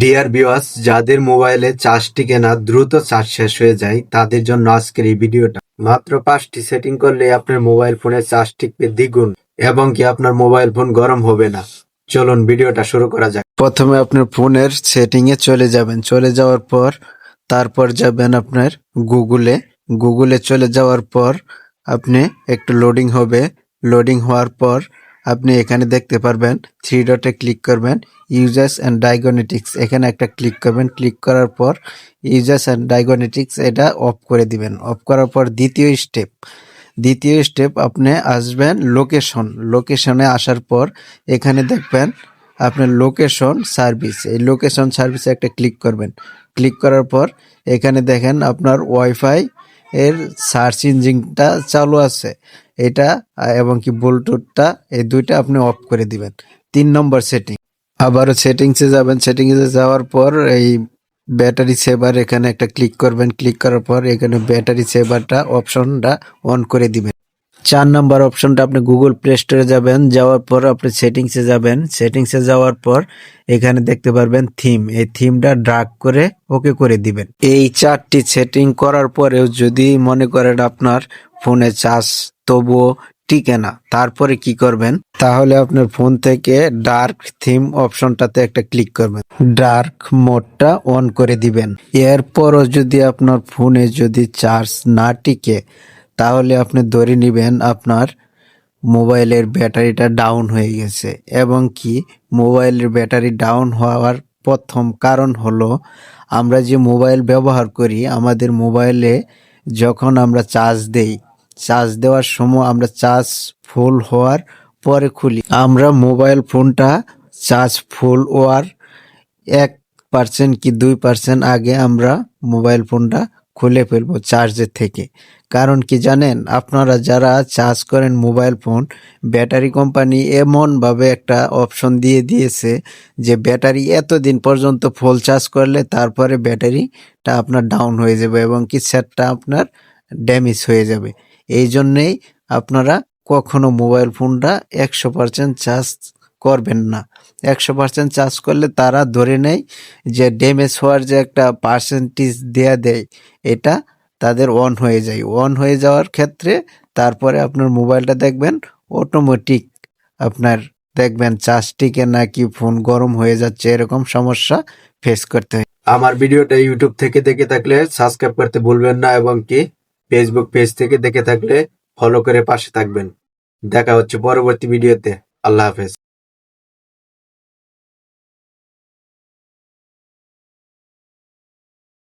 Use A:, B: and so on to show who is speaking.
A: Dear viewers যাদের মোবাইলে charge টিকে না দ্রুত চার্জ শেষ হয়ে যায়, তাদের জন্য আজকের এই ভিডিওটা। মাত্র পাঁচটি সেটিং করলে আপনার মোবাইল ফোনে চার্জ টিকবে দ্বিগুণ এবং কি আপনার মোবাইল ফোন গরম হবে না। চলুন ভিডিওটা শুরু করা যাক। প্রথমে আপনার ফোনের সেটিং এ চলে যাবেন। চলে যাওয়ার পর তারপর যাবেন আপনার গুগলে গুগলে চলে যাওয়ার পর আপনি একটু লোডিং হবে। লোডিং হওয়ার পর আপনি এখানে দেখতে পারবেন থ্রি ডটে ক্লিক করবেন ইউজার্স অ্যান্ড ডায়াগনেটিক্স এখানে একটা ক্লিক করবেন ক্লিক করার পর ইউজার্স অ্যান্ড ডায়াগনেটিক্স এটা অফ করে দিবেন। অফ করার পর দ্বিতীয় স্টেপ দ্বিতীয় স্টেপ আপনি আসবেন লোকেশন লোকেশনে আসার পর এখানে দেখবেন আপনার লোকেশন সার্ভিস এই লোকেশন সার্ভিসে একটা ক্লিক করবেন। ক্লিক করার পর এখানে দেখেন আপনার ওয়াইফাই এর সার্চ ইঞ্জিনটা চালু আছে। এটা এবং কি ব্লুটুথটা, এই দুইটা আপনি অফ করে দিবেন। তিন নম্বর সেটিং আবারও সেটিংসে যাবেন। সেটিংসে যাওয়ার পর এই ব্যাটারি সেভার এখানে একটা ক্লিক করবেন। ক্লিক করার পর এখানে ব্যাটারি সেভারটা অপশনটা অন করে দিবেন। চার নাম্বার অপশনটা আপনি গুগল প্লে স্টোরে যাবেন। যাওয়ার পর আপনি সেটিংসে যাবেন। সেটিংসে যাওয়ার পর এখানে দেখতে পারবেন থিম এই থিমটা ড্রাগ করে ওকে করে দিবেন। এই চারটি সেটিং করার পরেও যদি মনে করেন আপনার ফোনে চার্জ তবুও টিকে না। তারপরে কি করবেন? তাহলে আপনার ফোন থেকে ডার্ক থিম অপশনটাতে একটা ক্লিক করবেন। ডার্ক মোডটা অন করে দিবেন। এরপরও যদি আপনার ফোনে যদি চার্জ না টিকে, তাহলে আপনি ধরে নেবেন আপনার মোবাইলের ব্যাটারিটা ডাউন হয়ে গেছে। এবং কি? মোবাইলের ব্যাটারি ডাউন হওয়ার প্রথম কারণ হলো, আমরা যে মোবাইল ব্যবহার করি, আমাদের মোবাইলে যখন আমরা চার্জ দেই চার্জ দেওয়ার সময় আমরা চার্জ ফুল হওয়ার পরে খুলি। আমরা মোবাইল ফোনটা চার্জ ফুল হওয়ার এক পার্সেন্ট কি দুই পার্সেন্ট আগে আমরা মোবাইল ফোনটা খুলে ফেলব চার্জের থেকে। কারণ কি জানেন, আপনারা যারা চার্জ করেন মোবাইল ফোন, ব্যাটারি কোম্পানি এমনভাবে একটা অপশন দিয়ে দিয়েছে যে ব্যাটারি এতদিন পর্যন্ত ফুল চার্জ করলে তারপরে ব্যাটারিটা আপনার ডাউন হয়ে যাবে এবং কি সেটটা আপনার ড্যামেজ হয়ে যাবে। এই জন্যেই আপনারা কখনো মোবাইল ফোনটা একশো পার্সেন্ট চার্জ করবেন না। একশো পার্সেন্ট চার্জ করলে তারা ধরে নেয় যে ড্যামেজ হওয়ার যে একটা পার্সেন্টেজ দেয়া দেয়, এটা তাদের অন হয়ে যায়। অন হয়ে যাওয়ার ক্ষেত্রে তারপরে আপনার মোবাইলটা দেখবেন অটোমেটিক আপনার দেখবেন চার্জ টিকে নাকি ফোন গরম হয়ে যাচ্ছে, এরকম সমস্যা ফেস করতে হয়। আমার ভিডিওটা ইউটিউব থেকে দেখে থাকলে সাবস্ক্রাইব করতে ভুলবেন না এবং কি ফেসবুক পেজ থেকে দেখে থাকলে ফলো করে পাশে থাকবেন। দেখা হচ্ছে পরবর্তী ভিডিওতে আল্লাহ হাফেজ।